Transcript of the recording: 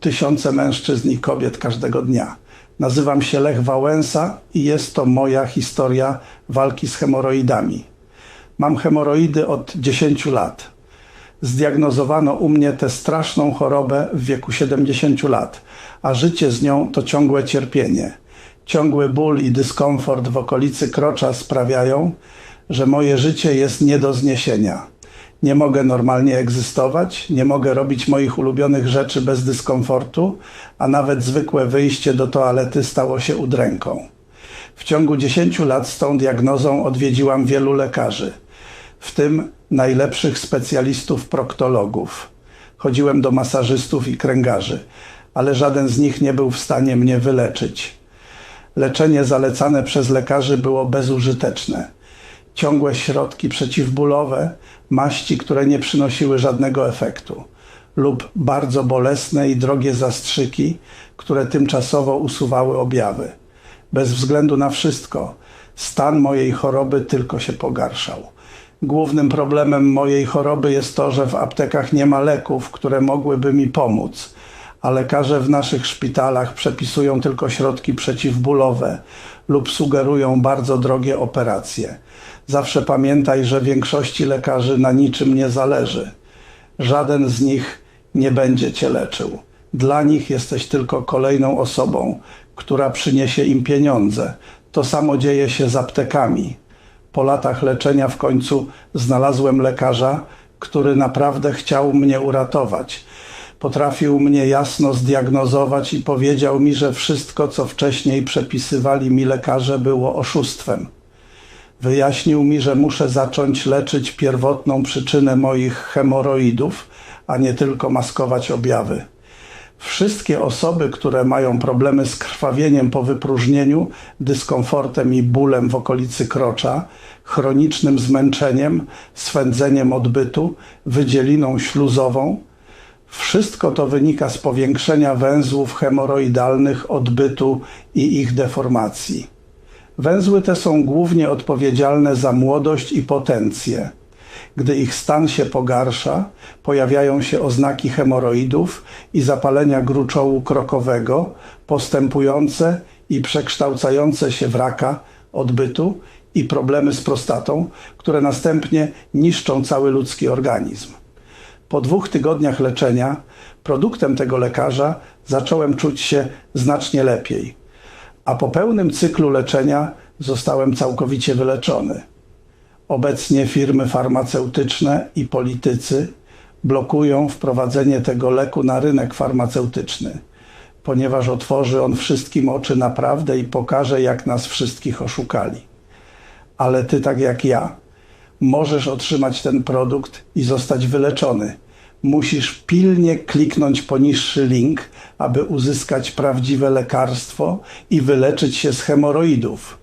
tysiące mężczyzn i kobiet każdego dnia. Nazywam się Lech Wałęsa i jest to moja historia walki z hemoroidami. Mam hemoroidy od 10 lat. Zdiagnozowano u mnie tę straszną chorobę w wieku 70 lat, a życie z nią to ciągłe cierpienie. Ciągły ból i dyskomfort w okolicy krocza sprawiają, że moje życie jest nie do zniesienia. Nie mogę normalnie egzystować, nie mogę robić moich ulubionych rzeczy bez dyskomfortu, a nawet zwykłe wyjście do toalety stało się udręką. W ciągu 10 lat z tą diagnozą odwiedziłam wielu lekarzy, w tym najlepszych specjalistów proktologów. Chodziłem do masażystów i kręgarzy, ale żaden z nich nie był w stanie mnie wyleczyć. Leczenie zalecane przez lekarzy było bezużyteczne. Ciągłe środki przeciwbólowe, maści, które nie przynosiły żadnego efektu, lub bardzo bolesne i drogie zastrzyki, które tymczasowo usuwały objawy. Bez względu na wszystko, stan mojej choroby tylko się pogarszał. Głównym problemem mojej choroby jest to, że w aptekach nie ma leków, które mogłyby mi pomóc, a lekarze w naszych szpitalach przepisują tylko środki przeciwbólowe lub sugerują bardzo drogie operacje. Zawsze pamiętaj, że większości lekarzy na niczym nie zależy. Żaden z nich nie będzie cię leczył. Dla nich jesteś tylko kolejną osobą, która przyniesie im pieniądze. To samo dzieje się z aptekami. Po latach leczenia w końcu znalazłem lekarza, który naprawdę chciał mnie uratować. Potrafił mnie jasno zdiagnozować i powiedział mi, że wszystko, co wcześniej przepisywali mi lekarze, było oszustwem. Wyjaśnił mi, że muszę zacząć leczyć pierwotną przyczynę moich hemoroidów, a nie tylko maskować objawy. Wszystkie osoby, które mają problemy z krwawieniem po wypróżnieniu, dyskomfortem i bólem w okolicy krocza, chronicznym zmęczeniem, swędzeniem odbytu, wydzieliną śluzową, wszystko to wynika z powiększenia węzłów hemoroidalnych odbytu i ich deformacji. Węzły te są głównie odpowiedzialne za młodość i potencję. Gdy ich stan się pogarsza, pojawiają się oznaki hemoroidów i zapalenia gruczołu krokowego, postępujące i przekształcające się w raka odbytu i problemy z prostatą, które następnie niszczą cały ludzki organizm. Po dwóch tygodniach leczenia, produktem tego lekarza, zacząłem czuć się znacznie lepiej, a po pełnym cyklu leczenia zostałem całkowicie wyleczony. Obecnie firmy farmaceutyczne i politycy blokują wprowadzenie tego leku na rynek farmaceutyczny, ponieważ otworzy on wszystkim oczy naprawdę i pokaże, jak nas wszystkich oszukali. Ale ty, tak jak ja, możesz otrzymać ten produkt i zostać wyleczony. Musisz pilnie kliknąć poniższy link, aby uzyskać prawdziwe lekarstwo i wyleczyć się z hemoroidów